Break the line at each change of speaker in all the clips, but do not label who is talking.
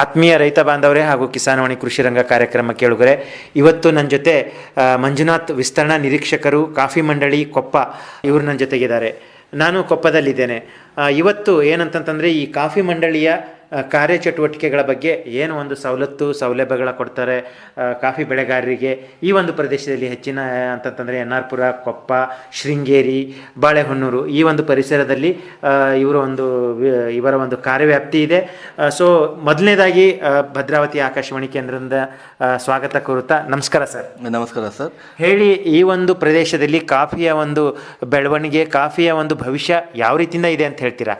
ಆತ್ಮೀಯ ರೈತ ಬಾಂಧವರೇ ಹಾಗೂ ಕಿಸಾನವಾಣಿ ಕೃಷಿ ರಂಗ ಕಾರ್ಯಕ್ರಮ ಕೇಳುಗರೆ, ಇವತ್ತು ನನ್ನ ಜೊತೆ ಮಂಜುನಾಥ್ ವಿಸ್ತರಣಾ ನಿರೀಕ್ಷಕರು, ಕಾಫಿ ಮಂಡಳಿ ಕೊಪ್ಪ, ಇವರು ನನ್ನ ಜೊತೆಗಿದ್ದಾರೆ. ನಾನು ಕೊಪ್ಪದಲ್ಲಿದ್ದೇನೆ. ಇವತ್ತು ಏನಂತಂತಂದರೆ ಈ ಕಾಫಿ ಮಂಡಳಿಯ ಕಾರ್ಯಚಟುವಟಿಕೆಗಳ ಬಗ್ಗೆ ಏನು ಒಂದು ಸವಲತ್ತು ಸೌಲಭ್ಯಗಳ ಕೊಡ್ತಾರೆ ಕಾಫಿ ಬೆಳೆಗಾರರಿಗೆ ಈ ಒಂದು ಪ್ರದೇಶದಲ್ಲಿ ಹೆಚ್ಚಿನ ಅಂತಂತಂದರೆ ಎನ್ ಆರ್ ಪುರ ಕೊಪ್ಪ ಶೃಂಗೇರಿ ಬಾಳೆಹೊನ್ನೂರು ಈ ಒಂದು ಪರಿಸರದಲ್ಲಿ ಇವರ ಒಂದು ಇವರ ಒಂದು ಕಾರ್ಯವ್ಯಾಪ್ತಿ ಇದೆ. ಸೊ ಮೊದಲನೇದಾಗಿ ಭದ್ರಾವತಿ ಆಕಾಶವಾಣಿ ಕೇಂದ್ರದಿಂದ ಸ್ವಾಗತ ಕೋರುತ್ತಾ ನಮಸ್ಕಾರ ಸರ್.
ನಮಸ್ಕಾರ ಸರ್.
ಹೇಳಿ ಈ ಒಂದು ಪ್ರದೇಶದಲ್ಲಿ ಕಾಫಿಯ ಒಂದು ಬೆಳವಣಿಗೆ ಕಾಫಿಯ ಒಂದು ಭವಿಷ್ಯ ಯಾವ ರೀತಿಯಿಂದ ಇದೆ ಅಂತ ಹೇಳ್ತೀರಾ?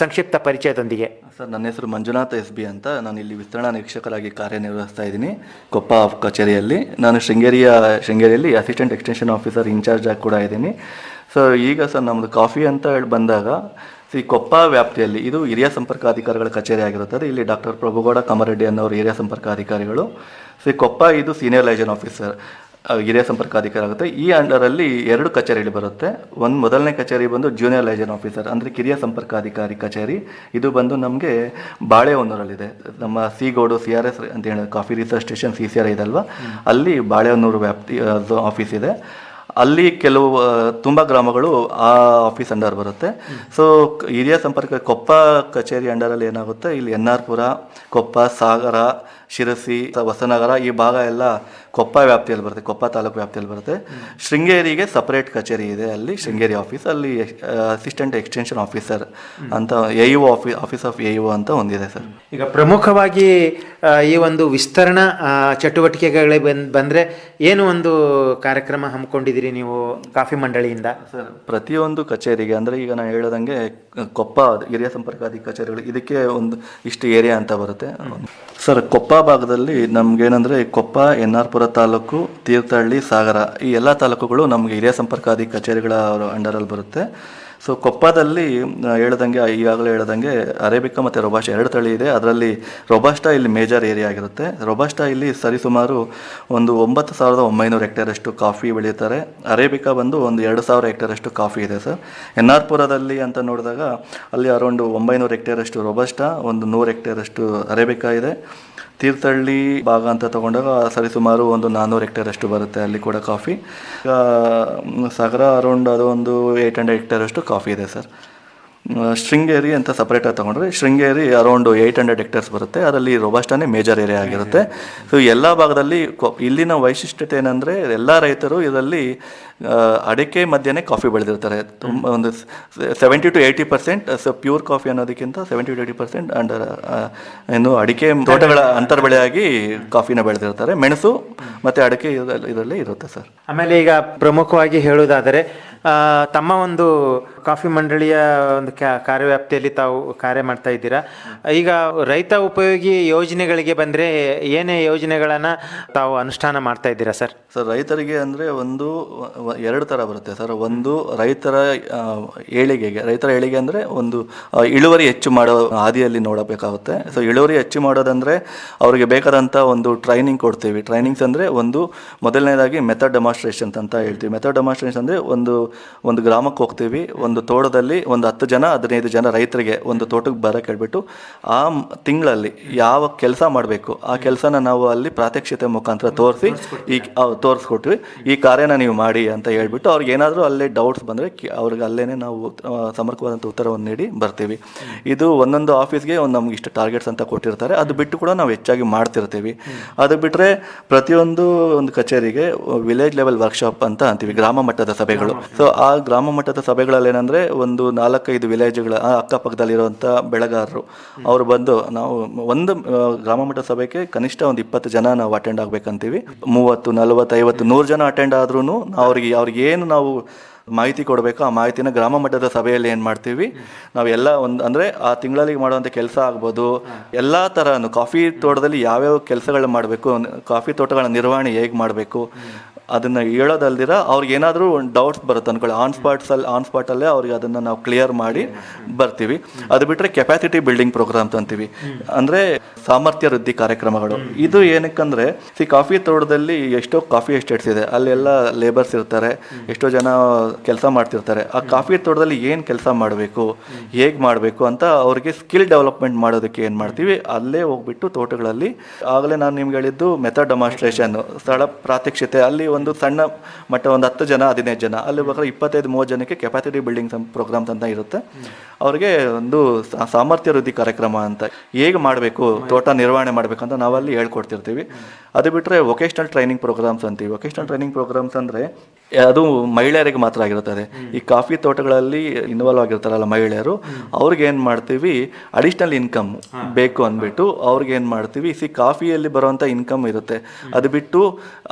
ಸಂಕ್ಷಿಪ್ತ ಪರಿಚಯದೊಂದಿಗೆ.
ಸರ್, ನನ್ನ ಹೆಸರು ಮಂಜುನಾಥ ಎಸ್ ಬಿ ಅಂತ. ನಾನು ಇಲ್ಲಿ ವಿಸ್ತರಣಾ ನಿರೀಕ್ಷಕರಾಗಿ ಕಾರ್ಯನಿರ್ವಹಿಸ್ತಾ ಇದ್ದೀನಿ. ಕೊಪ್ಪ ಕಚೇರಿಯಲ್ಲಿ. ನಾನು ಶೃಂಗೇರಿಯ, ಶೃಂಗೇರಿಯಲ್ಲಿ assistant extension officer in charge ಆಗಿ ಕೂಡ ಇದ್ದೀನಿ. ಸೊ ಈಗ ಸರ್ ನಮ್ಮದು ಕಾಫಿ ಅಂತ ಹೇಳಿ ಬಂದಾಗ ಸಿ ಕೊಪ್ಪ ವ್ಯಾಪ್ತಿಯಲ್ಲಿ, ಇದು ಹಿರಿಯ ಸಂಪರ್ಕಾಧಿಕಾರಿಗಳ ಕಚೇರಿ ಆಗಿರುತ್ತದೆ. ಇಲ್ಲಿ ಡಾಕ್ಟರ್ ಪ್ರಭುಗೌಡ ಕಮರೆಡ್ಡಿ ಅನ್ನೋರು ಹಿರಿಯ ಸಂಪರ್ಕಾಧಿಕಾರಿಗಳು ಸಿ ಕೊಪ್ಪ, ಇದು ಸೀನಿಯರ್ ಲೈಜನ್ ಆಫೀಸರ್ ಆ, ಸಂಪರ್ಕ ಸಂಪರ್ಕಾಧಿಕಾರಿ ಆಗುತ್ತೆ ಈ ಅಂಡರಲ್ಲಿ ಎರಡು ಕಚೇರಿಗಳು ಬರುತ್ತೆ. ಒಂದು ಮೊದಲನೇ ಕಚೇರಿ ಬಂದು ಜೂನಿಯರ್ ಲೈಜನ್ ಆಫೀಸರ್ ಅಂದರೆ ಕಿರಿಯ ಸಂಪರ್ಕಾಧಿಕಾರಿ ಕಚೇರಿ. ಇದು ಬಂದು ನಮಗೆ ಬಾಳೆಹೊನ್ನೂರಲ್ಲಿದೆ. ನಮ್ಮ ಸಿಗೋಡು ಸಿ ಆರ್ ಎಸ್ ಅಂತ ಹೇಳಿ coffee research station C C R ಇದಲ್ವಾ ಅಲ್ಲಿ ಬಾಳೆಹೊನ್ನೂರು ವ್ಯಾಪ್ತಿ ಆಫೀಸ್ ಇದೆ. ಅಲ್ಲಿ ಕೆಲವು ತುಂಬ ಗ್ರಾಮಗಳು ಆ ಆಫೀಸ್ ಅಂಡರ್ ಬರುತ್ತೆ. ಸೊ ಹಿರಿಯ ಸಂಪರ್ಕ, ಕೊಪ್ಪ ಕಚೇರಿ ಅಂಡರಲ್ಲಿ ಏನಾಗುತ್ತೆ? ಇಲ್ಲಿ ಎನ್ ಆರ್ ಪುರ, ಕೊಪ್ಪ, ಸಾಗರ, ಶಿರಸಿ ಹೊಸನಗರ ಈ ಭಾಗ ಎಲ್ಲ ಕೊಪ್ಪ ವ್ಯಾಪ್ತಿಯಲ್ಲಿ ಬರುತ್ತೆ, ಕೊಪ್ಪ ತಾಲೂಕು ವ್ಯಾಪ್ತಿಯಲ್ಲಿ ಬರುತ್ತೆ. ಶೃಂಗೇರಿಗೆ ಸಪರೇಟ್ ಕಚೇರಿ ಇದೆ ಅಲ್ಲಿ, ಶೃಂಗೇರಿ ಆಫೀಸ್ ಅಲ್ಲಿ ಅಸಿಸ್ಟೆಂಟ್ ಎಕ್ಸ್ಟೆನ್ಷನ್ ಆಫೀಸರ್ ಅಂತ, A U office office of A U ಅಂತ ಒಂದಿದೆ ಸರ್.
ಈಗ ಪ್ರಮುಖವಾಗಿ ಈ ಒಂದು ವಿಸ್ತರಣಾ ಚಟುವಟಿಕೆಗಳೇ ಬಂದ್, ಬಂದರೆ ಏನು ಒಂದು ಕಾರ್ಯಕ್ರಮ ಹಮ್ಮಿಕೊಂಡಿದ್ದೀರಿ? ನೀವು ಕಾಫಿ ಮಂಡಳಿಯಿಂದ?
ಸರ್, ಪ್ರತಿಯೊಂದು ಕಚೇರಿಗೆ, ಅಂದರೆ ಈಗ ನಾನು ಹೇಳೋದಂಗೆ ಕೊಪ್ಪ, ಹಿರಿಯ ಸಂಪರ್ಕಾದಿ ಕಚೇರಿಗಳು, ಇದಕ್ಕೆ ಒಂದು ಇಷ್ಟು ಏರಿಯಾ ಅಂತ ಬರುತ್ತೆ. ಸರ್, ಕೊಪ್ಪ ಭಾಗದಲ್ಲಿ ನಮ್ಗೇನಂದ್ರೆ ಕೊಪ್ಪ ಎನ್ ಆರ್ ಪುರ ತಾಲೂಕು, ತೀರ್ಥಹಳ್ಳಿ, ಸಾಗರ, ಈ ಎಲ್ಲ ತಾಲೂಕುಗಳು ನಮಗೆ ಹಿರಿಯ ಸಂಪರ್ಕಾದಿ ಕಚೇರಿಗಳ ಅಂಡರಲ್ಲಿ ಬರುತ್ತೆ. ಸೊ ಕೊಪ್ಪದಲ್ಲಿ ಹೇಳ್ದಂಗೆ ಈಗಾಗಲೇ ಹೇಳ್ದಂಗೆ ಅರೇಬಿಕಾ ಮತ್ತು ರೊಬಾಸ್ಟಾ ಎರಡು ತಳಿ ಇದೆ. ಅದರಲ್ಲಿ ರೊಬಾಸ್ಟಾ ಇಲ್ಲಿ ಮೇಜರ್ ಏರಿಯಾ ಆಗಿರುತ್ತೆ. ರೊಬಾಸ್ಟಾ ಇಲ್ಲಿ ಸರಿಸುಮಾರು ಒಂದು ಒಂಬತ್ತು ಸಾವಿರದ ಒಂಬೈನೂರು ಹೆಕ್ಟೇರಷ್ಟು ಕಾಫಿ ಬೆಳೀತಾರೆ ಅರೇಬಿಕಾ ಬಂದು ಒಂದು ಎರಡು ಸಾವಿರ ಹೆಕ್ಟೇರಷ್ಟು ಕಾಫಿ ಇದೆ, ಸರ್. ಎನ್ ಆರ್ ಅಂತ ನೋಡಿದಾಗ ಅಲ್ಲಿ ಅರೌಂಡ್ ಒಂಬೈನೂರು ಹೆಕ್ಟೇರಷ್ಟು ರೊಬಸ್ಟಾ, ಒಂದು ನೂರು ಹೆಕ್ಟೇರಷ್ಟು ಅರೇಬಿಕಾ ಇದೆ. ತೀರ್ಥಹಳ್ಳಿ ಭಾಗ ಅಂತ ತಗೊಂಡಾಗ ಸರಿಸುಮಾರು ಒಂದು ನಾನ್ನೂರು ಹೆಕ್ಟೇರಷ್ಟು ಬರುತ್ತೆ ಅಲ್ಲಿ ಕೂಡ ಕಾಫಿ. ಸಾಗರ ಅರೌಂಡ್ ಅದು ಒಂದು ಏಯ್ಟ್ ಹಂಡ್ರೆಡ್ ಹೆಕ್ಟೇರಷ್ಟು ಕಾಫಿ ಇದೆ ಸರ್ ಶೃಂಗೇರಿ ಅಂತ ಸಪ್ರೇಟಾಗಿ ತೊಗೊಂಡ್ರೆ, Sringeri around eight hundred hectares ಬರುತ್ತೆ. ಅದರಲ್ಲಿ ರೋಬಸ್ಟಾನೇ ಮೇಜರ್ ಏರಿಯಾ ಆಗಿರುತ್ತೆ. ಸೊ ಎಲ್ಲ ಭಾಗದಲ್ಲಿ ಇಲ್ಲಿನ ವೈಶಿಷ್ಟ್ಯತೆ ಏನಂದರೆ, ಎಲ್ಲ ರೈತರು ಇದರಲ್ಲಿ ಅಡಿಕೆ ಮಧ್ಯೆ ಕಾಫಿ ಬೆಳೆದಿರ್ತಾರೆ. ತುಂಬ ಒಂದು seventy to eighty percent so pure coffee ಅನ್ನೋದಕ್ಕಿಂತ seventy to eighty percent under ಏನು ಅಡಿಕೆ ತೋಟಗಳ ಅಂತರ್ ಬೆಳೆಯಾಗಿ ಕಾಫಿನ ಬೆಳೆದಿರ್ತಾರೆ. ಮೆಣಸು ಮತ್ತು ಅಡಿಕೆ ಇದರಲ್ಲಿ ಇರುತ್ತೆ ಸರ್
ಆಮೇಲೆ ಈಗ ಪ್ರಮುಖವಾಗಿ ಹೇಳುವುದಾದರೆ ತಮ್ಮ ಒಂದು ಕಾಫಿ ಮಂಡಳಿಯ ಒಂದು ಕಾರ್ಯವ್ಯಾಪ್ತಿಯಲ್ಲಿ ತಾವು ಕಾರ್ಯ ಮಾಡ್ತಾ ಇದ್ದೀರಾ? ಈಗ ರೈತ ಉಪಯೋಗಿ ಯೋಜನೆಗಳಿಗೆ ಬಂದರೆ ಏನೇ ಯೋಜನೆಗಳನ್ನು ತಾವು ಅನುಷ್ಠಾನ ಮಾಡ್ತಾ ಇದ್ದೀರಾ ಸರ್?
ಸರ್, ರೈತರಿಗೆ ಅಂದರೆ ಒಂದು ಎರಡು ಥರ ಬರುತ್ತೆ ಸರ್. ಒಂದು ರೈತರ ಏಳಿಗೆಗೆ, ರೈತರ ಏಳಿಗೆ ಅಂದರೆ ಒಂದು ಇಳುವರಿ ಹೆಚ್ಚು ಮಾಡೋ ಹಾದಿಯಲ್ಲಿ ನೋಡಬೇಕಾಗುತ್ತೆ. ಸೊ ಇಳುವರಿ ಹೆಚ್ಚು ಮಾಡೋದಂದರೆ ಅವರಿಗೆ ಬೇಕಾದಂಥ ಒಂದು ಟ್ರೈನಿಂಗ್ ಕೊಡ್ತೀವಿ. ಟ್ರೈನಿಂಗ್ಸ್ ಅಂದರೆ ಒಂದು ಮೊದಲನೇದಾಗಿ ಮೆಥಡ್ ಡೆಮಾನ್ಸ್ಟ್ರೇಷನ್ ಅಂತ ಹೇಳ್ತೀವಿ. ಮೆಥಡ್ ಡೆಮಾನ್ಸ್ಟ್ರೇಷನ್ ಅಂದರೆ ಒಂದು ಒಂದು ಗ್ರಾಮಕ್ಕೆ ಹೋಗ್ತೀವಿ. ಒಂದು ತೋಟದಲ್ಲಿ ಒಂದು ಹತ್ತು ಜನ ಹದಿನೈದು ಜನ ರೈತರಿಗೆ ಒಂದು ತೋಟಕ್ಕೆ ಬರಕ್ಕೆ ಹೇಳ್ಬಿಟ್ಟು ಆ ತಿಂಗಳಲ್ಲಿ ಯಾವ ಕೆಲಸ ಮಾಡಬೇಕು ಆ ಕೆಲಸನ ನಾವು ಅಲ್ಲಿ ಪ್ರಾತ್ಯಕ್ಷತೆ ಮುಖಾಂತರ ತೋರಿಸಿ ಈ ತೋರಿಸ್ಕೊಟ್ವಿ ಈ ಕಾರ್ಯನ ನೀವು ಮಾಡಿ ಅಂತ ಹೇಳ್ಬಿಟ್ಟು ಅವ್ರಿಗೆ ಏನಾದರೂ ಅಲ್ಲೇ ಡೌಟ್ಸ್ ಬಂದರೆ ಅವ್ರಿಗೆ ಅಲ್ಲೇ ನಾವು ಸಮರ್ಕವಾದಂಥ ಉತ್ತರವನ್ನು ನೀಡಿ ಬರ್ತೀವಿ. ಇದು ಒಂದೊಂದು ಆಫೀಸ್ಗೆ ಒಂದು ನಮ್ಗೆ ಇಷ್ಟು ಟಾರ್ಗೆಟ್ಸ್ ಅಂತ ಕೊಟ್ಟಿರ್ತಾರೆ. ಅದು ಬಿಟ್ಟು ಕೂಡ ನಾವು ಹೆಚ್ಚಾಗಿ ಮಾಡ್ತಿರ್ತೀವಿ. ಅದು ಬಿಟ್ಟರೆ ಪ್ರತಿಯೊಂದು ಒಂದು ಕಚೇರಿಗೆ ವಿಲೇಜ್ ಲೆವೆಲ್ ವರ್ಕ್ಶಾಪ್ ಅಂತ ಅಂತೀವಿ ಗ್ರಾಮ ಮಟ್ಟದ ಸಭೆಗಳು. ಸೊ ಆ ಗ್ರಾಮ ಮಟ್ಟದ ಸಭೆಗಳಲ್ಲಿ ಏನಂದ್ರೆ ಒಂದು ನಾಲ್ಕೈದು ವಿಲೇಜ್ಗಳ ಅಕ್ಕಪಕ್ಕದಲ್ಲಿರುವಂಥ ಬೆಳೆಗಾರರು. ಅವರು ಬಂದು ನಾವು ಒಂದು ಗ್ರಾಮ ಮಟ್ಟದ ಸಭೆಗೆ ಕನಿಷ್ಠ ಒಂದು ಇಪ್ಪತ್ತು ಜನ ನಾವು ಅಟೆಂಡ್ ಆಗ್ಬೇಕಂತೀವಿ. ಮೂವತ್ತು ನಲವತ್ತು ಐವತ್ತು ನೂರು ಜನ ಅಟೆಂಡ್ ಆದ್ರೂ ಅವ್ರಿಗೆ ಅವ್ರಿಗೆ ಏನು ನಾವು ಮಾಹಿತಿ ಕೊಡಬೇಕು ಆ ಮಾಹಿತಿನ ಗ್ರಾಮ ಮಟ್ಟದ ಸಭೆಯಲ್ಲಿ ಏನು ಮಾಡ್ತೀವಿ? ನಾವು ಎಲ್ಲ ಒಂದು ಅಂದರೆ ಆ ತಿಂಗಳಲ್ಲಿ ಮಾಡುವಂಥ ಕೆಲಸ ಆಗ್ಬೋದು. ಎಲ್ಲ ಥರನೂ ಕಾಫಿ ತೋಟದಲ್ಲಿ ಯಾವ್ಯಾವ ಕೆಲಸಗಳನ್ನ ಮಾಡಬೇಕು ಕಾಫಿ ತೋಟಗಳ ನಿರ್ವಹಣೆ ಹೇಗೆ ಮಾಡಬೇಕು? ಅದನ್ನ ಹೇಳೋದಲ್ದಿರ ಅವ್ರಿಗೆ ಏನಾದರೂ ಒಂದು ಡೌಟ್ಸ್ ಬರುತ್ತೆ ಅಂದ್ಕೊಳ್ಳಿ ಆನ್ ಸ್ಪಾಟ್ಸ್ ಅಲ್ಲಿ ಆನ್ ಸ್ಪಾಟಲ್ಲೇ ಅವ್ರಿಗೆ ಅದನ್ನ ನಾವು ಕ್ಲಿಯರ್ ಮಾಡಿ ಬರ್ತೀವಿ. ಅದು ಬಿಟ್ಟರೆ ಕೆಪಾಸಿಟಿ ಬಿಲ್ಡಿಂಗ್ ಪ್ರೋಗ್ರಾಮ್ಸ್ ಅಂತೀವಿ ಅಂದರೆ ಸಾಮರ್ಥ್ಯ ವೃದ್ಧಿ ಕಾರ್ಯಕ್ರಮಗಳು. ಇದು ಏನಕ್ಕಂದ್ರೆ, ಸಿ ಕಾಫಿ ತೋಟದಲ್ಲಿ ಎಷ್ಟೋ ಕಾಫಿ ಎಸ್ಟೇಟ್ಸ್ ಇದೆ. ಅಲ್ಲೆಲ್ಲ ಲೇಬರ್ಸ್ ಇರ್ತಾರೆ. ಎಷ್ಟೋ ಜನ ಕೆಲಸ ಮಾಡ್ತಿರ್ತಾರೆ. ಆ ಕಾಫಿ ತೋಟದಲ್ಲಿ ಏನು ಕೆಲಸ ಮಾಡಬೇಕು? ಹೇಗೆ ಮಾಡಬೇಕು ಅಂತ ಅವ್ರಿಗೆ ಸ್ಕಿಲ್ ಡೆವಲಪ್ಮೆಂಟ್ ಮಾಡೋದಕ್ಕೆ ಏನು ಮಾಡ್ತೀವಿ? ಅಲ್ಲೇ ಹೋಗ್ಬಿಟ್ಟು ತೋಟಗಳಲ್ಲಿ, ಆಗಲೇ ನಾನು ನಿಮ್ಗೆ ಹೇಳಿದ್ದು ಮೆಥಡ್ ಡೆಮಾನ್ಸ್ಟ್ರೇಷನ್ ಸ್ಥಳ ಪ್ರಾತ್ಯಕ್ಷತೆ. ಅಲ್ಲಿ ಒಂದು ಸಣ್ಣ ಮಟ್ಟ ಒಂದು ಹತ್ತು ಜನ ಹದಿನೈದು ಜನ. ಅಲ್ಲಿ ಬೇಕಾದ್ರೆ ಇಪ್ಪತ್ತೈದು ಮೂವತ್ತು ಜನಕ್ಕೆ ಕೆಪಾಸಿಟಿ ಬಿಲ್ಡಿಂಗ್ ಪ್ರೋಗ್ರಾಮ್ಸ್ ಅಂತ ಇರುತ್ತೆ. ಅವ್ರಿಗೆ ಒಂದು ಸಾಮರ್ಥ್ಯ ವೃದ್ಧಿ ಕಾರ್ಯಕ್ರಮ ಅಂತ. ಹೇಗೆ ಮಾಡಬೇಕು ತೋಟ ನಿರ್ವಹಣೆ ಮಾಡಬೇಕು ಅಂತ ನಾವಲ್ಲಿ ಹೇಳ್ಕೊಡ್ತಿರ್ತೀವಿ. ಅದು ಬಿಟ್ಟರೆ ವೊಕೇಶ್ನಲ್ ಟ್ರೈನಿಂಗ್ ಪ್ರೋಗ್ರಾಮ್ಸ್ ಅಂತೀವಿ. ವೊಕೇಶ್ನಲ್ ಟ್ರೈನಿಂಗ್ ಪ್ರೋಗ್ರಾಮ್ಸ್ ಅಂದರೆ ಅದು ಮಹಿಳೆಯರಿಗೆ ಮಾತ್ರ ಆಗಿರುತ್ತದೆ. ಈ ಕಾಫಿ ತೋಟಗಳಲ್ಲಿ ಇನ್ವಾಲ್ವ್ ಆಗಿರ್ತಾರಲ್ಲ ಮಹಿಳೆಯರು ಅವ್ರಿಗೆ ಏನು ಮಾಡ್ತೀವಿ ಅಡಿಷ್ನಲ್ ಇನ್ಕಮ್ ಬೇಕು ಅಂದ್ಬಿಟ್ಟು ಅವ್ರಿಗೆ ಏನು ಮಾಡ್ತೀವಿ ಸಿ ಕಾಫಿಯಲ್ಲಿ ಬರುವಂಥ ಇನ್ಕಮ್ ಇರುತ್ತೆ. ಅದು ಬಿಟ್ಟು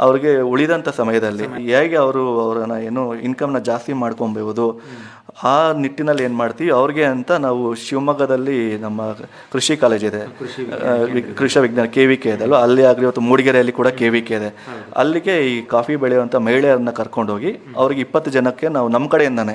ಅವ್ರಿಗೆ ಉಳಿದಂಥ ಸಮಯದಲ್ಲಿ ಹೇಗೆ ಅವರು ಅವರನ್ನ ಏನು ಇನ್ಕಮ್ನ ಜಾಸ್ತಿ ಮಾಡ್ಕೊಬಹುದು ಆ ನಿಟ್ಟಿನಲ್ಲಿ ಏನು ಮಾಡ್ತೀವಿ? ಅವ್ರಿಗೆ ಅಂತ ನಾವು ಶಿವಮೊಗ್ಗದಲ್ಲಿ ನಮ್ಮ ಕೃಷಿ ಕಾಲೇಜ್ ಇದೆ. ಕೃಷಿ ವಿಜ್ಞಾನ ಕೆ ವಿ ಕೆ ಇದೆ ಅಲ್ವಾ? ಅಲ್ಲಿ ಆಗಲಿ ಇವತ್ತು ಮೂಡಿಗೆರೆಯಲ್ಲಿ ಕೂಡ ಕೆ ವಿ ಕೆ ಇದೆ. ಅಲ್ಲಿಗೆ ಈ ಕಾಫಿ ಬೆಳೆಯುವಂಥ ಮಹಿಳೆಯರನ್ನ ಕರ್ಕೊಂಡೋಗಿ ಅವ್ರಿಗೆ ಇಪ್ಪತ್ತು ಜನಕ್ಕೆ ನಾವು ನಮ್ಮ ಕಡೆಯಿಂದಾನೆ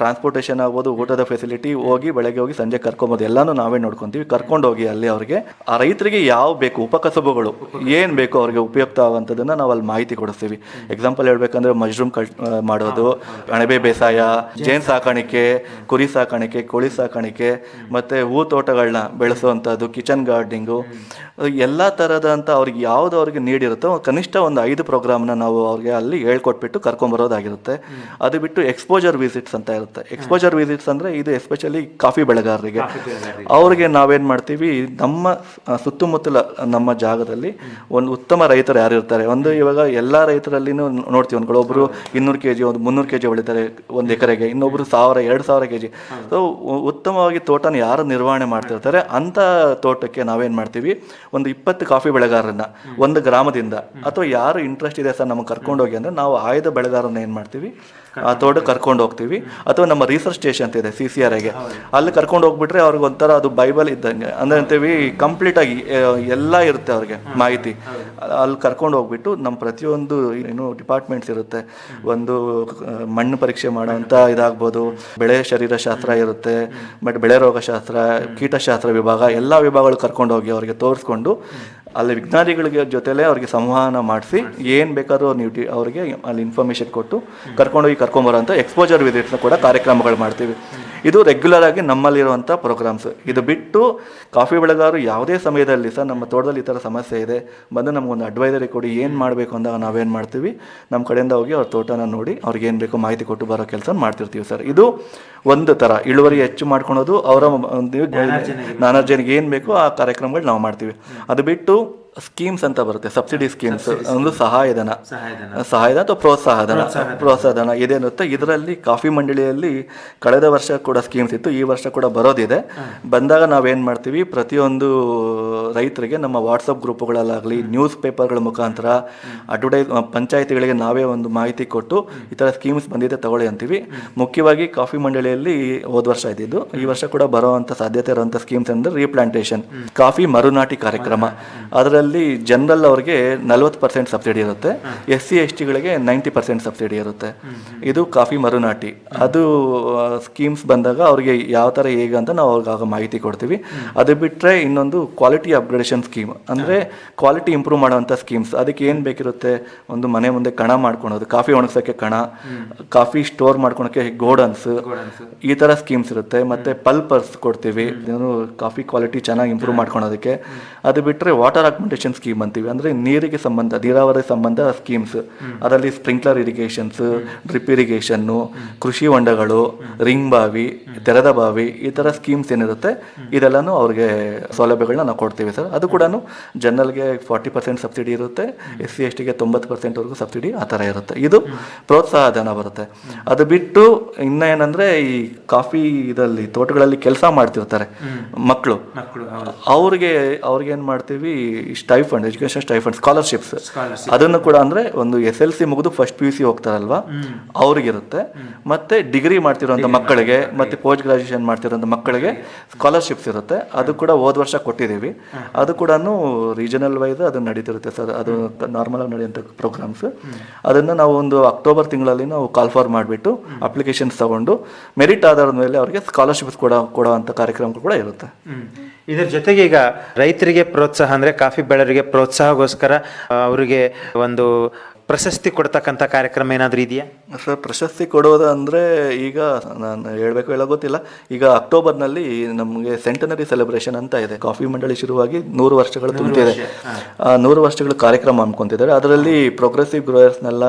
ಟ್ರಾನ್ಸ್ಪೋರ್ಟೇಷನ್ ಆಗ್ಬೋದು ಊಟದ ಫೆಸಿಲಿಟಿ ಹೋಗಿ ಬೆಳಗ್ಗೆ ಹೋಗಿ ಸಂಜೆ ಕರ್ಕೊಬೋದು ಎಲ್ಲಾನು ನಾವೇ ನೋಡ್ಕೊತೀವಿ. ಕರ್ಕೊಂಡೋಗಿ ಅಲ್ಲಿ ಅವ್ರಿಗೆ ಆ ರೈತರಿಗೆ ಯಾವ ಬೇಕು? ಉಪಕಸಬುಗಳು. ಏನು ಬೇಕು ಅವ್ರಿಗೆ ಉಪಯುಕ್ತ ಆಗುವಂಥದ್ದನ್ನು ನಾವು ಅಲ್ಲಿ ಮಾಹಿತಿ ಕೊಡಿಸ್ತೀವಿ. ಎಕ್ಸಾಂಪಲ್ ಹೇಳ್ಬೇಕಂದ್ರೆ ಮಶ್ರೂಮ್ ಕಟ್ ಮಾಡೋದು ಅಣಬೆ ಬೇಸಾಯ ಜೇನು ಸಾಕಾಣಿಕೆ. ಕುರಿ ಸಾಕಾಣಿಕೆ ಕೋಳಿ ಸಾಕಾಣಿಕೆ ಮತ್ತೆ ಹೂ ತೋಟಗಳನ್ನ ಬೆಳೆಸುವಂಥದ್ದು ಕಿಚನ್ ಗಾರ್ಡನಿಂಗು ಎಲ್ಲ ಥರದಂಥ ಅವ್ರಿಗೆ ಯಾವುದು ಅವ್ರಿಗೆ ನೀಡಿರುತ್ತೋ ಕನಿಷ್ಠ ಒಂದು ಐದು ಪ್ರೋಗ್ರಾಮ್ನ ನಾವು ಅವ್ರಿಗೆ ಅಲ್ಲಿ ಹೇಳ್ಕೊಟ್ಬಿಟ್ಟು ಕರ್ಕೊಂಬರೋದಾಗಿರುತ್ತೆ ಅದು ಬಿಟ್ಟು ಎಕ್ಸ್ಪೋಜರ್ ವಿಸಿಟ್ಸ್ ಅಂತ ಇರುತ್ತೆ. ಎಕ್ಸ್ಪೋಜರ್ ವಿಸಿಟ್ಸ್ ಅಂದರೆ ಇದು ಎಸ್ಪೆಷಲಿ ಕಾಫಿ ಬೆಳೆಗಾರರಿಗೆ. ಅವ್ರಿಗೆ ನಾವೇನು ಮಾಡ್ತೀವಿ ನಮ್ಮ ಸುತ್ತಮುತ್ತಲ ನಮ್ಮ ಜಾಗದಲ್ಲಿ ಒಂದು ಉತ್ತಮ ರೈತರು ಯಾರು ಇರ್ತಾರೆ? ಒಂದು ಇವಾಗ ಎಲ್ಲ ರೈತರಲ್ಲಿನೂ ನೋಡ್ತೀವಿ ಒಂದು ಒಬ್ಬರು ಇನ್ನೂರು ಕೆ ಜಿ ಒಂದು ಮುನ್ನೂರು ಕೆ ಜಿ ಬೆಳಿತಾರೆ ಒಂದು ಎಕರೆಗೆ ಇನ್ನೊಬ್ರು ಸಾವಿರ ಎರಡು ಸಾವಿರ ಕೆ ಜಿ ಸೊ ಉತ್ತಮವಾಗಿ ತೋಟನ ಯಾರು ನಿರ್ವಹಣೆ ಮಾಡ್ತಿರ್ತಾರೆ ಅಂಥ ತೋಟಕ್ಕೆ ನಾವೇನು ಮಾಡ್ತೀವಿ? ಒಂದು ಇಪ್ಪತ್ತು ಕಾಫಿ ಬೆಳೆಗಾರರನ್ನ ಒಂದು ಗ್ರಾಮದಿಂದ ಅಥವಾ ಯಾರು ಇಂಟ್ರೆಸ್ಟ್ ಇದೆ ಸರ್ ನಮಗೆ ಕರ್ಕೊಂಡೋಗಿ ಅಂದರೆ ನಾವು ಆಯ್ದ ಬೆಳೆಗಾರನ್ನ ಏನು ಮಾಡ್ತೀವಿ? ಆ ತೋಟ ಕರ್ಕೊಂಡು ಹೋಗ್ತೀವಿ. ಅಥವಾ ನಮ್ಮ ರಿಸರ್ಚ್ ಸ್ಟೇಷನ್ ಅಂತ ಇದೆ ಸಿ ಸಿ ಆರ್ ಐಗೆ ಅಲ್ಲಿ ಕರ್ಕೊಂಡು ಹೋಗ್ಬಿಟ್ರೆ ಅವ್ರಿಗೆ ಒಂಥರ ಅದು ಬೈಬಲ್ ಇದ್ದಂಗೆ. ಅಂದ್ರೆ ಅಂತೀವಿ ಕಂಪ್ಲೀಟ್ ಆಗಿ ಎಲ್ಲ ಇರುತ್ತೆ ಅವ್ರಿಗೆ ಮಾಹಿತಿ. ಅಲ್ಲಿ ಕರ್ಕೊಂಡು ಹೋಗ್ಬಿಟ್ಟು ನಮ್ಮ ಪ್ರತಿಯೊಂದು ಏನು ಡಿಪಾರ್ಟ್ಮೆಂಟ್ಸ್ ಇರುತ್ತೆ. ಒಂದು ಮಣ್ಣು ಪರೀಕ್ಷೆ ಮಾಡೋವಂಥ ಇದಾಗ್ಬೋದು. ಬೆಳೆ ಶರೀರ ಶಾಸ್ತ್ರ ಇರುತ್ತೆ. ಬಟ್ ಬೆಳೆ ರೋಗಶಾಸ್ತ್ರ, ಕೀಟಶಾಸ್ತ್ರ ವಿಭಾಗ, ಎಲ್ಲ ವಿಭಾಗಗಳು ಕರ್ಕೊಂಡು ಹೋಗಿ ಅವರಿಗೆ ತೋರಿಸ್ಕೊಂಡು ಅಲ್ಲಿ ವಿಜ್ಞಾನಿಗಳಿಗೆ ಜೊತೆಲೆ ಅವ್ರಿಗೆ ಸಂವಹನ ಮಾಡಿಸಿ ಏನು ಬೇಕಾದರೂ ನೀವು ಅವರಿಗೆ ಅಲ್ಲಿ ಇನ್ಫಾರ್ಮೇಷನ್ ಕೊಟ್ಟು ಕರ್ಕೊಂಡೋಗಿ ಕರ್ಕೊಂಬರೋಂಥ ಎಕ್ಸ್ಪೋಜರ್ ವಿಸಿಟ್ಸ್ನ ಕೂಡ ಕಾರ್ಯಕ್ರಮಗಳು ಮಾಡ್ತೀವಿ. ಇದು ರೆಗ್ಯುಲರ್ ಆಗಿ ನಮ್ಮಲ್ಲಿರುವಂಥ ಪ್ರೋಗ್ರಾಮ್ಸ್ ಇದು ಬಿಟ್ಟು ಕಾಫಿ ಬೆಳೆಗಾರರು ಯಾವುದೇ ಸಮಯದಲ್ಲಿ ಸರ್ ನಮ್ಮ ತೋಟದಲ್ಲಿ ಈ ಥರ ಸಮಸ್ಯೆ ಇದೆ ಬಂದು ನಮಗೊಂದು ಅಡ್ವೈಸರಿ ಕೊಡಿ ಏನು ಮಾಡಬೇಕು ಅಂದಾಗ ನಾವೇನು ಮಾಡ್ತೀವಿ? ನಮ್ಮ ಕಡೆಯಿಂದ ಹೋಗಿ ಅವ್ರ ತೋಟನ ನೋಡಿ ಅವ್ರಿಗೆ ಏನು ಬೇಕೋ ಮಾಹಿತಿ ಕೊಟ್ಟು ಬರೋ ಕೆಲಸ ಮಾಡ್ತಿರ್ತೀವಿ ಸರ್. ಇದು ಒಂದು ಥರ ಇಳುವರಿ ಹೆಚ್ಚು ಮಾಡ್ಕೊಳೋದು ಅವರ ನಾನಾ ಜನಕ್ಕೆ ಏನು ಬೇಕೋ ಆ ಕಾರ್ಯಕ್ರಮಗಳು ನಾವು ಮಾಡ್ತೀವಿ. ಅದು ಬಿಟ್ಟು ಸ್ಕೀಮ್ಸ್ ಅಂತ ಬರುತ್ತೆ ಸಬ್ಸಿಡಿ ಸ್ಕೀಮ್ಸ್ ಒಂದು ಸಹಾಯಧನ. ಸಹಾಯಧನ. ಅಥವಾ ಪ್ರೋತ್ಸಾಹಧನ. ಪ್ರೋತ್ಸಾಹಧನ. ಇದೇನುತ್ತೆ ಇದರಲ್ಲಿ ಕಾಫಿ ಮಂಡಳಿಯಲ್ಲಿ ಕಳೆದ ವರ್ಷ ಕೂಡ ಸ್ಕೀಮ್ಸ್ ಇತ್ತು. ಈ ವರ್ಷ ಕೂಡ ಬರೋದಿದೆ. ಬಂದಾಗ ನಾವೇನು ಮಾಡ್ತೀವಿ? ಪ್ರತಿಯೊಂದು ರೈತರಿಗೆ ನಮ್ಮ ವಾಟ್ಸಪ್ ಗ್ರೂಪ್ಗಳಲ್ಲಾಗಲಿ ನ್ಯೂಸ್ ಪೇಪರ್ಗಳ ಮುಖಾಂತರ ಅಡ್ವರ್ಟೈಸ್ ಪಂಚಾಯತಿಗಳಿಗೆ ನಾವೇ ಒಂದು ಮಾಹಿತಿ ಕೊಟ್ಟು ಈ ಥರ ಸ್ಕೀಮ್ಸ್ ಬಂದಿದೆ ತಗೊಳ್ಳಿ ಅಂತೀವಿ. ಮುಖ್ಯವಾಗಿ ಕಾಫಿ ಮಂಡಳಿಯಲ್ಲಿ ಹೋದ ವರ್ಷ ಇದ್ದಿದ್ದು. ಈ ವರ್ಷ ಕೂಡ ಬರುವಂಥ ಸಾಧ್ಯತೆ ಇರುವಂಥ ಸ್ಕೀಮ್ಸ್ ಅಂದರೆ ರೀಪ್ಲಾಂಟೇಷನ್ ಕಾಫಿ ಮರುನಾಟಿ ಕಾರ್ಯಕ್ರಮ. ಅದರಲ್ಲಿ ಜನರಲ್ ಅವ್ರಿಗೆ ನಲ್ವತ್ತು ಪರ್ಸೆಂಟ್ ಸಬ್ಸಿಡಿ ಇರುತ್ತೆ. ಎಸ್ ಸಿ ಎಸ್ ಟಿಗಳಿಗೆ ನೈಂಟಿ ಪರ್ಸೆಂಟ್ ಸಬ್ಸಿಡಿ ಇರುತ್ತೆ. ಇದು ಕಾಫಿ ಮರುನಾಟಿ. ಅದು ಸ್ಕೀಮ್ಸ್ ಬಂದಾಗ ಅವ್ರಿಗೆ ಯಾವ ಥರ ಹೇಗೆ ಅಂತ ನಾವು ಅವ್ರಿಗೆ ಆಗ ಮಾಹಿತಿ ಕೊಡ್ತೀವಿ. ಅದು ಬಿಟ್ಟರೆ ಇನ್ನೊಂದು ಕ್ವಾಲಿಟಿ ಅಪ್ಗ್ರೇಡೇಷನ್ ಸ್ಕೀಮ್ ಅಂದರೆ ಕ್ವಾಲಿಟಿ ಇಂಪ್ರೂವ್ ಮಾಡುವಂಥ ಸ್ಕೀಮ್ಸ್ ಅದಕ್ಕೆ ಏನು ಬೇಕಿರುತ್ತೆ? ಒಂದು ಮನೆ ಮುಂದೆ ಕಣ ಮಾಡ್ಕೊಳೋದು. ಕಾಫಿ ಒಣಗ್ಸೋಕ್ಕೆ ಕಣ. ಕಾಫಿ ಸ್ಟೋರ್ ಮಾಡ್ಕೊಳಕ್ಕೆ ಗೋಡನ್ಸ್. ಈ ಥರ ಸ್ಕೀಮ್ಸ್ ಇರುತ್ತೆ. ಮತ್ತೆ ಪಲ್ಪರ್ಸ್ ಕೊಡ್ತೀವಿ. ಏನು ಕಾಫಿ ಕ್ವಾಲಿಟಿ ಚೆನ್ನಾಗಿ ಇಂಪ್ರೂವ್ ಮಾಡ್ಕೊಳೋದಕ್ಕೆ. ಅದು ಬಿಟ್ಟರೆ ವಾಟರ್ ಅಕ್ಮೆಂಟೇಷನ್ ಸ್ಕೀಮ್ ಅಂತೀವಿ. ಅಂದರೆ ನೀರಿಗೆ ಸಂಬಂಧ ನೀರಾವರಿ ಸಂಬಂಧ ಸ್ಕೀಮ್ಸ್ ಅದರಲ್ಲಿ ಸ್ಪ್ರಿಂಕ್ಲರ್ ಇರಿಗೇಷನ್ಸ್ ಡ್ರಿಪ್ ಇರಿಗೇಷನ್ನು ಕೃಷಿ ಹೊಂಡಗಳು ರಿಂಗ್ ಬಾವಿ ತೆರೆದ ಬಾವಿ ಈ ಥರ ಸ್ಕೀಮ್ಸ್ ಏನಿರುತ್ತೆ ಇದೆಲ್ಲನೂ ಅವ್ರಿಗೆ ಸೌಲಭ್ಯಗಳನ್ನ ನಾವು ಕೊಡ್ತೀವಿ ಸರ್. ಅದು ಕೂಡ ಜನರಲ್ಗೆ ಫಾರ್ಟಿ ಪರ್ಸೆಂಟ್ ಸಬ್ಸಿಡಿ ಇರುತ್ತೆ ಎಸ್ ಸಿ ಎಸ್ ಟಿಗೆ ತೊಂಬತ್ತು ಪರ್ಸೆಂಟ್ವರೆಗೂ ಸಬ್ಸಿಡಿ ಆ ಥರ ಇರುತ್ತೆ. ಇದು ಪ್ರೋತ್ಸಾಹ ಧನ ಬರುತ್ತೆ. ಅದು ಬಿಟ್ಟು ಇನ್ನ ಏನಂದ್ರೆ ಈ ಕಾಫಿ ಇದರಲ್ಲಿ ತೋಟಗಳಲ್ಲಿ ಕೆಲಸ ಮಾಡ್ತಿರ್ತಾರೆ ಮಕ್ಕಳು ಅವ್ರಿಗೆ ಅವ್ರಿಗೆ ಏನು ಮಾಡ್ತೀವಿ ಸ್ಟೈಫಂಡ್ ಎಜುಕೇಶನ್ ಸ್ಟೈಫಂಡ್ ಸ್ಕಾಲರ್ಶಿಪ್ಸ್ ಅದನ್ನು ಕೂಡ ಅಂದ್ರೆ ಒಂದು ಎಸ್ ಎಲ್ ಸಿ ಮುಗಿದು ಫಸ್ಟ್ ಪಿ ಯು ಸಿ ಹೋಗ್ತಾರಲ್ವಾ? ಅವ್ರಿಗಿರುತ್ತೆ. ಮತ್ತೆ ಡಿಗ್ರಿ ಮಾಡ್ತಿರೋಂಥ ಮಕ್ಕಳಿಗೆ ಮತ್ತೆ ಪೋಸ್ಟ್ ಗ್ರಾಜುಯೇಷನ್ ಮಾಡ್ತಿರೋಂಥ ಮಕ್ಕಳಿಗೆ ಸ್ಕಾಲರ್ಶಿಪ್ಸ್ ಇರುತ್ತೆ. ಅದು ಕೂಡ ಹೋದ ವರ್ಷ ಕೊಟ್ಟಿದ್ದೀವಿ. ಅದು ಕೂಡ ರೀಜನಲ್ ವೈಸ್ ಅದು ನಡೀತಿರುತ್ತೆ ಸರ್. ಅದು ನಾರ್ಮಲ್ ಆಗಿ ನಡೆಯುವಂಥ ಪ್ರೋಗ್ರಾಮ್ಸ್ ಅದನ್ನು ನಾವು ಒಂದು ಅಕ್ಟೋಬರ್ ತಿಂಗಳಲ್ಲಿ ನಾವು ಕಾಲ್ ಫಾರ್ ಮಾಡಿಬಿಟ್ಟು ಅಪ್ಲಿಕೇಶನ್ಸ್ ತಗೊಂಡು ಮೆರಿಟ್ ಆಧಾರದ ಮೇಲೆ ಅವರಿಗೆ ಸ್ಕಾಲರ್ಶಿಪ್ಸ್ ಕೂಡ ಕೊಡುವಂಥ ಕಾರ್ಯಕ್ರಮಗಳು ಕೂಡ ಇರುತ್ತೆ.
ಇದರ ಜೊತೆಗೆ ಈಗ ರೈತರಿಗೆ ಪ್ರೋತ್ಸಾಹ ಅಂದ್ರೆ ಕಾಫಿ ಬೆಳೆಯವರಿಗೆ ಪ್ರೋತ್ಸಾಹಗೋಸ್ಕರ ಅವರಿಗೆ ಒಂದು ಪ್ರಶಸ್ತಿ ಕೊಡ್ತಕ್ಕಂಥ ಕಾರ್ಯಕ್ರಮ ಏನಾದರೂ ಇದೆಯಾ?
ಸರ್ ಪ್ರಶಸ್ತಿ ಕೊಡೋದು ಅಂದರೆ ಈಗ ನಾನು ಹೇಳಬೇಕು ಹೇಳೋ ಗೊತ್ತಿಲ್ಲ. ಈಗ ಅಕ್ಟೋಬರ್ನಲ್ಲಿ ನಮಗೆ ಸೆಂಟನರಿ ಸೆಲೆಬ್ರೇಷನ್ ಅಂತ ಇದೆ. ಕಾಫಿ ಮಂಡಳಿ ಶುರುವಾಗಿ ನೂರು ವರ್ಷಗಳು ತುಂಬಿದೆ. ನೂರು ವರ್ಷಗಳ ಕಾರ್ಯಕ್ರಮ ಅನ್ಕೊಂತಿದ್ದಾರೆ ಅದರಲ್ಲಿ ಪ್ರೋಗ್ರೆಸಿವ್ ಗ್ರೋಯರ್ಸ್ನೆಲ್ಲ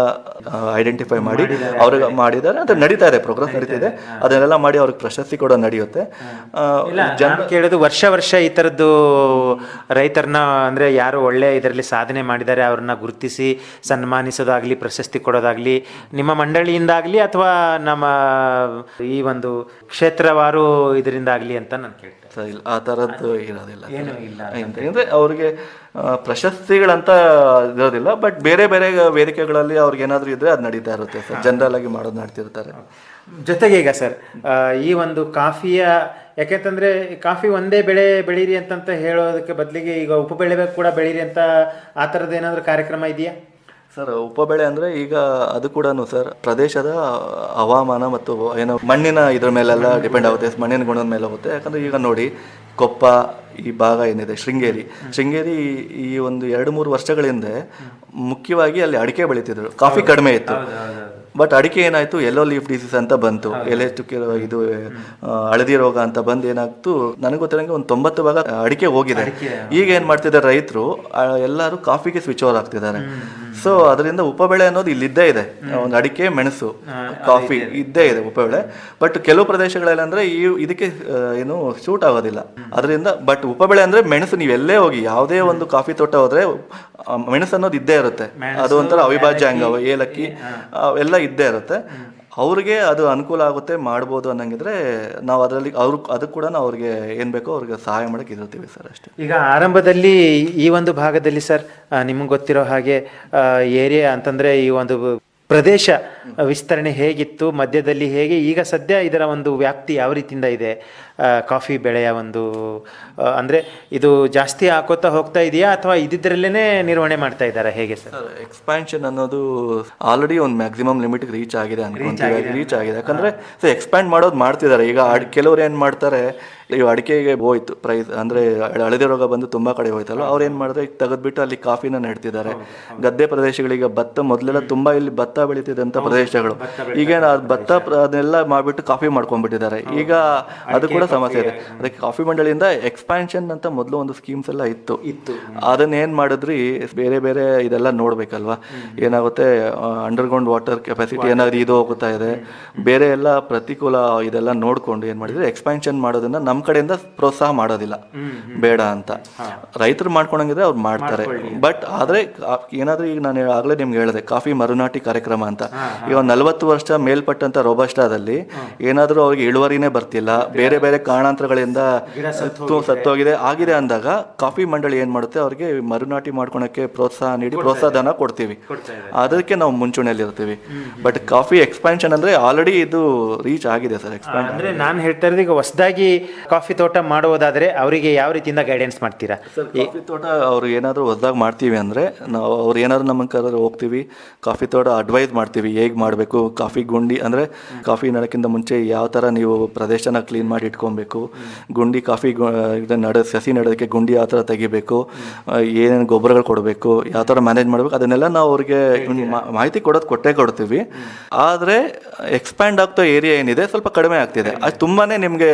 ಐಡೆಂಟಿಫೈ ಮಾಡಿ ಅವ್ರಿಗೆ ಮಾಡಿದ್ದಾರೆ. ಅದು ನಡೀತಾ ಇದೆ ಪ್ರೋಗ್ರೆಸ್ ನಡೀತಿದೆ. ಅದನ್ನೆಲ್ಲ ಮಾಡಿ ಅವ್ರಿಗೆ ಪ್ರಶಸ್ತಿ ಕೂಡ ನಡೆಯುತ್ತೆ.
ಜನ ಕೇಳೋದು ವರ್ಷ ವರ್ಷ ಈ ಥರದ್ದು ರೈತರನ್ನ ಅಂದ್ರೆ ಯಾರು ಒಳ್ಳೆ ಇದರಲ್ಲಿ ಸಾಧನೆ ಮಾಡಿದ್ದಾರೆ ಅವ್ರನ್ನ ಗುರುತಿಸಿ ಸನ್ಮಾನಿಸೋದಾಗ್ಲಿ ಪ್ರಶಸ್ತಿ ಕೊಡೋದಾಗಲಿ ನಿಮ್ಮ ಮಂಡಳಿಯಿಂದಾಗಲಿ ಅಥವಾ ನಮ್ಮ ಈ ಒಂದು ಕ್ಷೇತ್ರವಾರು ಇದರಿಂದಾಗಲಿ ಅಂತ ನಾನು ಕೇಳ್ತೇನೆ.
ಆ ಥರದ್ದು ಇರೋದಿಲ್ಲ.
ಏನೂ ಇಲ್ಲ
ಅಂದರೆ ಅವ್ರಿಗೆ ಪ್ರಶಸ್ತಿಗಳಂತ ಇರೋದಿಲ್ಲ ಬಟ್ ಬೇರೆ ಬೇರೆ ವೇದಿಕೆಗಳಲ್ಲಿ ಅವ್ರಿಗೆ ಏನಾದರೂ ಇದ್ರೆ ಅದು ನಡೀತಾ ಇರುತ್ತೆ ಸರ್. ಜನರಲ್ ಆಗಿ ಮಾಡೋದು ನಡ್ತಿರ್ತಾರೆ.
ಜೊತೆಗೆ ಈಗ ಸರ್ ಈ ಒಂದು ಕಾಫಿಯ ಯಾಕೆಂತಂದ್ರೆ ಕಾಫಿ ಒಂದೇ ಬೆಳೆ ಬೆಳೀರಿ ಅಂತಂತ ಹೇಳೋದಕ್ಕೆ ಬದಲಿಗೆ ಈಗ ಉಪಬೆಳೆ ಕೂಡ ಬೆಳೀರಿ ಅಂತ ಆ ಥರದ್ದು ಏನಾದರೂ ಕಾರ್ಯಕ್ರಮ ಇದೆಯಾ?
ಸರ್ ಉಪಬೆಳೆ ಅಂದ್ರೆ ಈಗ ಅದು ಕೂಡ ಸರ್ ಪ್ರದೇಶದ ಹವಾಮಾನ ಮತ್ತು ಏನೋ ಮಣ್ಣಿನ ಇದ್ರ ಮೇಲೆಲ್ಲ ಡಿಪೆಂಡ್ ಆಗುತ್ತೆ ಮಣ್ಣಿನ ಗುಣದ ಮೇಲೆ ಹೋಗುತ್ತೆ. ಯಾಕಂದ್ರೆ ಈಗ ನೋಡಿ ಕೊಪ್ಪ ಈ ಭಾಗ ಏನಿದೆ ಶೃಂಗೇರಿ. ಶೃಂಗೇರಿ ಈ ಒಂದು ಎರಡು ಮೂರು ವರ್ಷಗಳ ಹಿಂದೆ ಮುಖ್ಯವಾಗಿ ಅಲ್ಲಿ ಅಡಿಕೆ ಬೆಳೀತಿದ್ರು. ಕಾಫಿ ಕಡಿಮೆ ಇತ್ತು. ಬಟ್ ಅಡಿಕೆ ಏನಾಯ್ತು ಎಲ್ಲೋ ಲೀಫ್ ಡಿಸೀಸ್ ಅಂತ ಬಂತು. ಎಲೆ ಚುಕ್ಕಿ ಇದು ಹಳದಿ ರೋಗ ಅಂತ ಬಂದು ಏನಾಗ್ತು ನನಗೆ ಗೊತ್ತಿರಂಗೆ ಒಂದು ತೊಂಬತ್ತು ಭಾಗ ಅಡಿಕೆ ಹೋಗಿದೆ. ಈಗ ಏನ್ ಮಾಡ್ತಿದ್ದಾರೆ ರೈತರು ಎಲ್ಲರೂ ಕಾಫಿಗೆ ಸ್ವಿಚ್ ಓವರ್ ಆಗ್ತಿದ್ದಾರೆ. ಸೊ ಅದರಿಂದ ಉಪಬೆಳೆ ಅನ್ನೋದು ಇಲ್ಲಿದ್ದೇ ಇದೆ. ಒಂದು ಅಡಿಕೆ ಮೆಣಸು ಕಾಫಿ ಇದ್ದೇ ಇದೆ ಉಪಬೆಳೆ. ಬಟ್ ಕೆಲವು ಪ್ರದೇಶಗಳಲ್ಲಿ ಅಂದ್ರೆ ಈ ಇದಕ್ಕೆ ಏನು ಸೂಟ್ ಆಗೋದಿಲ್ಲ. ಅದರಿಂದ ಬಟ್ ಉಪಬೆಳೆ ಅಂದ್ರೆ ಮೆಣಸು ನೀವು ಎಲ್ಲೇ ಹೋಗಿ ಯಾವುದೇ ಒಂದು ಕಾಫಿ ತೋಟ ಹೋದ್ರೆ ಮೆಣಸು ಅನ್ನೋದು ಇದ್ದೇ ಇರುತ್ತೆ. ಅದು ಒಂಥರ ಅವಿಭಾಜ್ಯ ಅಂಗ ಏಲಕ್ಕಿ ಎಲ್ಲ ಇದ್ದೇ ಇರುತ್ತೆ. ಅವ್ರಿಗೆ ಅದು ಅನುಕೂಲ ಆಗುತ್ತೆ, ಮಾಡ್ಬೋದು ಅನ್ನಂಗಿದ್ರೆ ನಾವು ಅದರಲ್ಲಿ ಅವ್ರ ಅದಕ್ಕೆ ಕೂಡ ನಾವು ಅವ್ರಿಗೆ ಏನು ಬೇಕೋ ಅವ್ರಿಗೆ ಸಹಾಯ ಮಾಡಕ್ಕೆ ಇರ್ತೀವಿ ಸರ್ ಅಷ್ಟೇ.
ಈಗ ಆರಂಭದಲ್ಲಿ ಈ ಒಂದು ಭಾಗದಲ್ಲಿ ಸರ್ ನಿಮಗೆ ಗೊತ್ತಿರೋ ಹಾಗೆ ಏರಿಯಾ ಅಂತಂದ್ರೆ ಈ ಒಂದು ಪ್ರದೇಶ ವಿಸ್ತರಣೆ ಹೇಗಿತ್ತು, ಮಧ್ಯದಲ್ಲಿ ಹೇಗೆ, ಈಗ ಸದ್ಯ ಇದರ ಒಂದು ವ್ಯಾಪ್ತಿ ಯಾವ ರೀತಿಯಿಂದ ಇದೆ ಕಾಫಿ ಬೆಳೆಯ ಒಂದು ಅಂದರೆ ಇದು ಜಾಸ್ತಿ ಹಾಕೋತಾ ಹೋಗ್ತಾ ಇದೆಯಾ ಅಥವಾ ಇದ್ದಿದ್ರಲ್ಲೇ ನಿರ್ವಹಣೆ ಮಾಡ್ತಾ ಇದ್ದಾರೆ? ಹೇಗೆ ಸರ್?
ಎಕ್ಸ್ಪ್ಯಾನ್ಷನ್ ಅನ್ನೋದು ಆಲ್ರೆಡಿ ಒಂದು ಮ್ಯಾಕ್ಸಿಮಮ್ ಲಿಮಿಟ್ ರೀಚ್ ಆಗಿದೆ ಅನ್ಕೊಂತೀವಿ. ರೀಚ್ ಆಗಿದೆ. ಯಾಕಂದ್ರೆ ಸೊ ಎಕ್ಸ್ಪ್ಯಾಂಡ್ ಮಾಡೋದು ಮಾಡ್ತಿದ್ದಾರೆ. ಈಗ ಅಡ್ ಕೆಲವ್ರು ಏನು ಮಾಡ್ತಾರೆ ಇವು ಅಡಿಕೆಗೆ ಹೋಯ್ತು ಪ್ರೈಸ್ ಅಂದ್ರೆ ಹಳದಿ ರೋಗ ಬಂದು ತುಂಬಾ ಕಡೆ ಹೋಯ್ತಲ್ಲ ಅವ್ರು ಏನು ಮಾಡಿದ್ರೆ ಈಗ ತೆಗೆದ್ಬಿಟ್ಟು ಅಲ್ಲಿ ಕಾಫಿನ ನೆಡ್ತಿದ್ದಾರೆ. ಗದ್ದೆ ಪ್ರದೇಶಗಳಿಗೆ ಭತ್ತ ಮೊದಲೆಲ್ಲ ತುಂಬಾ ಇಲ್ಲಿ ಭತ್ತ ಬೆಳೀತಿದ್ದಂಥ ಪ್ರದೇಶಗಳು. ಈಗ ಭತ್ತ ಅದನ್ನೆಲ್ಲ ಮಾಡಿಬಿಟ್ಟು ಕಾಫಿ ಮಾಡ್ಕೊಂಡ್ಬಿಟ್ಟಿದ್ದಾರೆ. ಈಗ ಅದು ಕೂಡ ಸಮಸ್ಯೆ ಇದೆ. ಅದಕ್ಕೆ ಕಾಫಿ ಮಂಡಳಿಯಿಂದ ಎಕ್ಸ್ಪ್ಯಾನ್ಷನ್ ಅಂತ ಮೊದಲು ಒಂದು ಸ್ಕೀಮ್ಸ್ ಎಲ್ಲ ಇತ್ತು.
ಇತ್ತು.
ಅದನ್ನ ಏನ್ ಮಾಡಿದ್ರಿ? ಬೇರೆ ಬೇರೆ ಇದೆಲ್ಲ ನೋಡ್ಬೇಕಲ್ವಾ? ಏನಾಗುತ್ತೆ ಅಂಡರ್ಗ್ರೌಂಡ್ ವಾಟರ್ ಕೆಪಾಸಿಟಿ ಏನಾದ್ರು ಇದು ಹೋಗುತ್ತಾ ಇದೆ? ಬೇರೆ ಎಲ್ಲ ಪ್ರತಿಕೂಲ ಇದೆಲ್ಲ ನೋಡ್ಕೊಂಡು ಏನ್ ಮಾಡಿದ್ರೆ? ಎಕ್ಸ್ಪ್ಯಾನ್ಷನ್ ಮಾಡೋದನ್ನ ನಮ್ಮ ಕಡೆಯಿಂದ ಪ್ರೋತ್ಸಾಹ ಮಾಡೋದಿಲ್ಲ. ಬೇಡ ಅಂತ. ರೈತರು ಮಾಡ್ಕೊಳಂಗಿದ್ರೆ ಅವ್ರು ಮಾಡ್ತಾರೆ. ಬಟ್ ಆದ್ರೆ ಏನಾದ್ರು ಏನಾದ್ರೂ ಈಗ ನಾನು ಆಗ್ಲೇ ನಿಮ್ಗೆ ಹೇಳಿದೆ ಕಾಫಿ ಮರುನಾಟಿ ಕಾರ್ಯಕ್ರಮ ಅಂತ. ಈಗ ಒಂದು ನಲವತ್ತು ವರ್ಷ ಮೇಲ್ಪಟ್ಟಂತ ರೋಬಸ್ಟಾದಲ್ಲಿ ಏನಾದ್ರೂ ಅವ್ರಿಗೆ ಇಳುವರಿನೇ ಬರ್ತಿಲ್ಲ. ಬೇರೆ ಬೇರೆ ಕಾರಣಾಂತರಗಳಿಂದ ಸತ್ತು ಸತ್ತೋಗಿದೆ. ಆಗಿದೆ ಅಂದಾಗ ಕಾಫಿ ಮಂಡಳಿ ಏನ್ ಮಾಡುತ್ತೆ? ಅವ್ರಿಗೆ ಮರುನಾಟಿ ಮಾಡ್ಕೊಳಕ್ಕೆ ಪ್ರೋತ್ಸಾಹ ನೀಡಿ ಪ್ರೋತ್ಸಾಹನ ಕೊಡ್ತೀವಿ. ಅದಕ್ಕೆ ನಾವು ಮುಂಚೂಣಿಯಲ್ಲಿ ಇರ್ತೀವಿ ಬಟ್ ಕಾಫಿ ಎಕ್ಸ್ಪಾನ್ಷನ್ ಅಂದ್ರೆ ಆಲ್ರೆಡಿ ಇದು ರೀಚ್ ಆಗಿದೆ ಸರ್ ಎಕ್ಸ್ಪಾನ್ಷನ್
ಅಂದ್ರೆ ನಾನು ಹೇಳ್ತಾ ಇರೋದು ಈಗ ಹೊಸದಾಗಿ ಕಾಫಿ ತೋಟ ಮಾಡುವುದಾದ್ರೆ ಅವರಿಗೆ ಯಾವ ರೀತಿಯಿಂದ ಗೈಡೆನ್ಸ್ ಮಾಡ್ತೀರಾ?
ಕಾಫಿ ತೋಟ ಅವ್ರು ಏನಾದ್ರು ಹೊಸದಾಗಿ ಮಾಡ್ತೀವಿ ಅಂದ್ರೆ ನಾವು ಅವ್ರು ಏನಾದ್ರು ನಮ್ಮ ಕರೆದ್ರೆ ಹೋಗ್ತೀವಿ ಕಾಫಿ ತೋಟ ಅಡ್ವೈಸ್ ಮಾಡ್ತೀವಿ ಹೇಗೆ ಮಾಡಬೇಕು ಕಾಫಿ ಗುಂಡಿ ಅಂದ್ರೆ ಕಾಫಿ ನಡಕ್ಕಿಂತ ಮುಂಚೆ ಯಾವ ತರ ನೀವು ಪ್ರದೇಶನ ಕ್ಲೀನ್ ಮಾಡಿ ಇಟ್ಕೊಬೇಕು ಗುಂಡಿ ಕಾಫಿ ನಡ ಸಸಿ ನಡೋದಕ್ಕೆ ಗುಂಡಿ ಯಾವ ಥರ ತೆಗಿಬೇಕು. ಏನೇನು ಗೊಬ್ಬರಗಳು ಕೊಡಬೇಕು ಯಾವ ಥರ ಮ್ಯಾನೇಜ್ ಮಾಡಬೇಕು ಅದನ್ನೆಲ್ಲ ನಾವು ಅವ್ರಿಗೆ ಮಾಹಿತಿ ಕೊಡೋದು ಕೊಟ್ಟೇ ಕೊಡ್ತೀವಿ. ಆದರೆ ಎಕ್ಸ್ಪ್ಯಾಂಡ್ ಆಗ್ತಾ ಏರಿಯಾ ಏನಿದೆ ಸ್ವಲ್ಪ ಕಡಿಮೆ ಆಗ್ತಿದೆ. ಅದು ತುಂಬಾನೇ ನಿಮಗೆ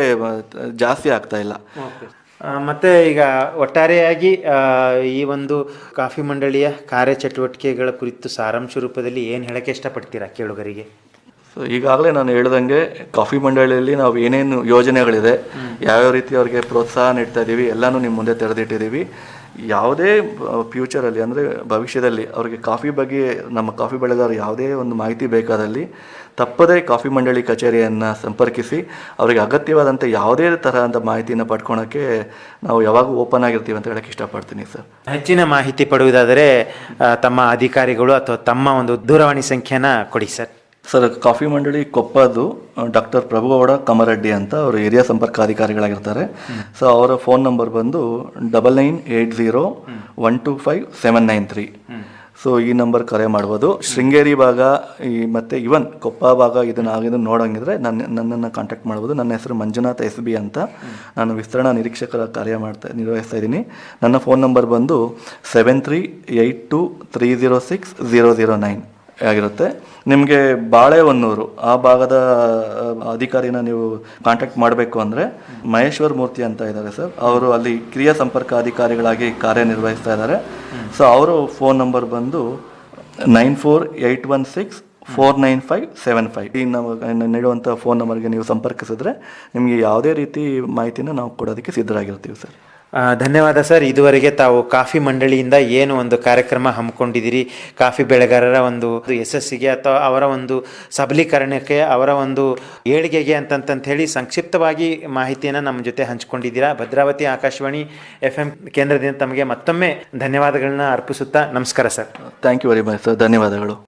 ಜಾಸ್ತಿ ಆಗ್ತಾ ಇಲ್ಲ.
ಮತ್ತೆ ಈಗ ಒಟ್ಟಾರೆಯಾಗಿ ಈ ಒಂದು ಕಾಫಿ ಮಂಡಳಿಯ ಕಾರ್ಯಚಟುವಟಿಕೆಗಳ ಕುರಿತು ಸಾರಾಂಶ ರೂಪದಲ್ಲಿ ಏನು ಹೇಳಕ್ಕೆ ಇಷ್ಟಪಡ್ತೀರಾ ಕೇಳುಗರಿಗೆ?
ಸೊ ಈಗಾಗಲೇ ನಾನು ಹೇಳ್ದಂಗೆ ಕಾಫಿ ಮಂಡಳಿಯಲ್ಲಿ ನಾವು ಏನೇನು ಯೋಜನೆಗಳಿದೆ, ಯಾವ್ಯಾವ ರೀತಿ ಅವ್ರಿಗೆ ಪ್ರೋತ್ಸಾಹ ನೀಡ್ತಾ ಇದ್ದೀವಿ ಎಲ್ಲನೂ ನಿಮ್ಮ ಮುಂದೆ ತೆರೆದಿಟ್ಟಿದ್ದೀವಿ ಯಾವುದೇ ಫ್ಯೂಚರಲ್ಲಿ ಅಂದರೆ ಭವಿಷ್ಯದಲ್ಲಿ ಅವರಿಗೆ ಕಾಫಿ ಬಗ್ಗೆ, ನಮ್ಮ ಕಾಫಿ ಬೆಳೆಗಾರ ಯಾವುದೇ ಒಂದು ಮಾಹಿತಿ ಬೇಕಾದಲ್ಲಿ ತಪ್ಪದೇ ಕಾಫಿ ಮಂಡಳಿ ಕಚೇರಿಯನ್ನು ಸಂಪರ್ಕಿಸಿ, ಅವರಿಗೆ ಅಗತ್ಯವಾದಂಥ ಯಾವುದೇ ತರಹದ ಮಾಹಿತಿಯನ್ನು ಪಡ್ಕೊಳಕ್ಕೆ ನಾವು ಯಾವಾಗೂ ಓಪನ್ ಆಗಿರ್ತೀವಿ ಅಂತ ಹೇಳಕ್ಕೆ ಇಷ್ಟಪಡ್ತೀನಿ ಸರ್.
ಹೆಚ್ಚಿನ ಮಾಹಿತಿ ಪಡೆಯುವುದಾದರೆ ತಮ್ಮ ಅಧಿಕಾರಿಗಳು ಅಥವಾ ತಮ್ಮ ಒಂದು ದೂರವಾಣಿ ಸಂಖ್ಯೆನ ಕೊಡಿ ಸರ್.
ಸರ್ ಕಾಫಿ ಮಂಡಳಿ ಕೊಪ್ಪದು ಡಾಕ್ಟರ್ ಪ್ರಭುಗೌಡ ಕಮರಡ್ಡಿ ಅಂತ ಅವರು ಹಿರಿಯ ಸಂಪರ್ಕಾಧಿಕಾರಿಗಳಾಗಿರ್ತಾರೆ. ಸೊ ಅವರ ಫೋನ್ ನಂಬರ್ ಬಂದು double nine eight zero one two five seven nine three. So ಈ ನಂಬರ್ ಕರೆ ಮಾಡ್ಬೋದು. ಶೃಂಗೇರಿ ಭಾಗ ಈ ಮತ್ತು ಇವನ್ ಕೊಪ್ಪ ಭಾಗ ಇದನ್ನು ಆಗಿದ್ದು ನೋಡೋಂಗಿದ್ರೆ ನನ್ನ ನನ್ನನ್ನು ಕಾಂಟ್ಯಾಕ್ಟ್ ಮಾಡ್ಬೋದು. ನನ್ನ ಹೆಸರು ಮಂಜುನಾಥ್ ಎಸ್ ಬಿ ಅಂತ. ನಾನು ವಿಸ್ತರಣಾ ನಿರೀಕ್ಷಕರ ಕಾರ್ಯ ಮಾಡ್ತಾ ನಿರ್ವಹಿಸ್ತಾ ಇದ್ದೀನಿ. ನನ್ನ ಫೋನ್ ನಂಬರ್ ಬಂದು seven three eight two three zero six zero zero nine. ಆಗಿರುತ್ತೆ. ನಿಮಗೆ ಬಾಳೆಹೊನ್ನೂರು, ಆ ಭಾಗದ ಅಧಿಕಾರಿನ ನೀವು ಕಾಂಟ್ಯಾಕ್ಟ್ ಮಾಡಬೇಕು ಅಂದರೆ ಮಹೇಶ್ವರ್ ಮೂರ್ತಿ ಅಂತ ಇದ್ದಾರೆ ಸರ್. ಅವರು ಅಲ್ಲಿ ಕ್ರಿಯ ಸಂಪರ್ಕ ಅಧಿಕಾರಿಗಳಾಗಿ ಕಾರ್ಯನಿರ್ವಹಿಸ್ತಾ ಇದ್ದಾರೆ. ಸೊ ಅವರು ಫೋನ್ ನಂಬರ್ ಬಂದು nine four eight one six four nine five seven five. ಈ ನಮ್ಮ ನೀಡುವಂಥ ಫೋನ್ ನಂಬರ್ಗೆ ನೀವು ಸಂಪರ್ಕಿಸಿದ್ರೆ ನಿಮಗೆ ಯಾವುದೇ ರೀತಿ ಮಾಹಿತಿನ ನಾವು ಕೊಡೋದಕ್ಕೆ ಸಿದ್ಧರಾಗಿರ್ತೀವಿ ಸರ್.
ಧನ್ಯವಾದ ಸರ್. ಇದುವರೆಗೆ ತಾವು ಕಾಫಿ ಮಂಡಳಿಯಿಂದ ಏನು ಒಂದು ಕಾರ್ಯಕ್ರಮ ಹಮ್ಮಿಕೊಂಡಿದ್ದೀರಿ? ಕಾಫಿ ಬೆಳೆಗಾರರ ಒಂದು ಯಶಸ್ಸಿಗೆ ಅಥವಾ ಅವರ ಒಂದು ಸಬಲೀಕರಣಕ್ಕೆ, ಅವರ ಒಂದು ಏಳಿಗೆಗೆ ಅಂತಂತ ಹೇಳಿ ಸಂಕ್ಷಿಪ್ತವಾಗಿ ಮಾಹಿತಿಯನ್ನು ನಮ್ಮ ಜೊತೆ ಹಂಚಿಕೊಂಡಿದ್ದೀರಾ? ಭದ್ರಾವತಿ ಆಕಾಶವಾಣಿ ಎಫ್ ಎಂ ಕೇಂದ್ರದಿಂದ ತಮಗೆ ಮತ್ತೊಮ್ಮೆ ಧನ್ಯವಾದಗಳನ್ನ ಅರ್ಪಿಸುತ್ತಾ ನಮಸ್ಕಾರ sir.
Thank you very much sir ಧನ್ಯವಾದಗಳು.